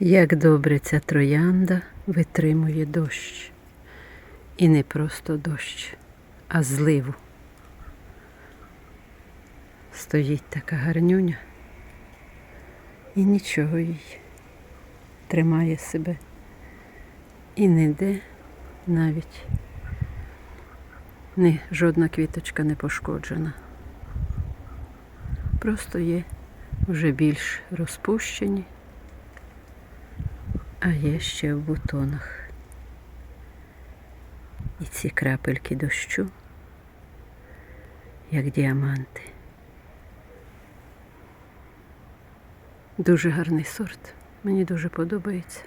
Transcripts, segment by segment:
Як добре ця троянда витримує дощ. І не просто дощ, а зливу. Стоїть така гарнюня і нічого їй тримає себе. І ніде навіть не, жодна квіточка не пошкоджена. Просто є вже більш розпущені, а є ще в бутонах. І ці крапельки дощу, як діаманти. Дуже гарний сорт. Мені дуже подобається.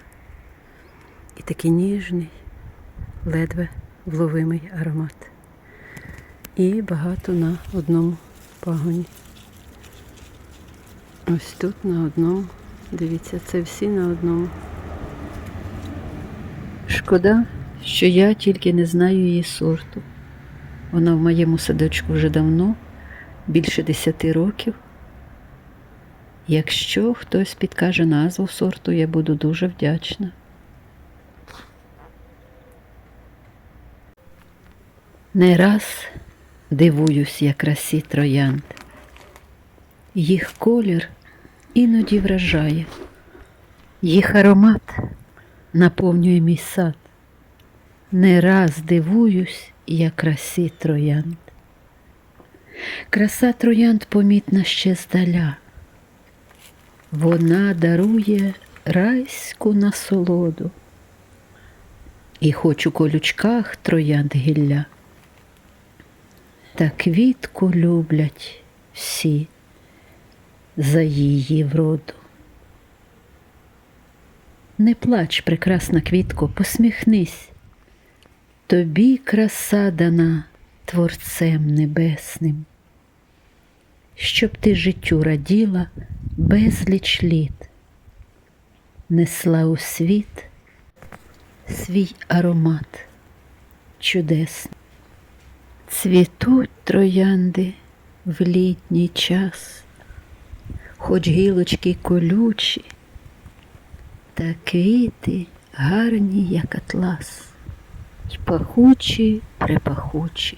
І такий ніжний, ледве вловимий аромат. І багато на одному пагоні. Ось тут на одному. Дивіться, це всі на одному. Шкода, що я тільки не знаю її сорту. Вона в моєму садочку вже давно, більше десяти років. Якщо хтось підкаже назву сорту, я буду дуже вдячна. Не раз дивуюсь я красі троянд. Їх колір іноді вражає, їх аромат наповнює мій сад. Не раз дивуюсь я красі троянд. Краса троянд помітна ще здаля. Вона дарує райську насолоду. І хоч у колючках троянд гілля, та квітку люблять всі за її вроду. Не плач, прекрасна квітко, посміхнись. Тобі краса дана Творцем Небесним, щоб ти життю раділа безліч літ, несла у світ свій аромат чудесний. Цвітуть троянди в літній час, хоч гілочки колючі, та квіти гарні, як атлас, й пахучі, припахучі.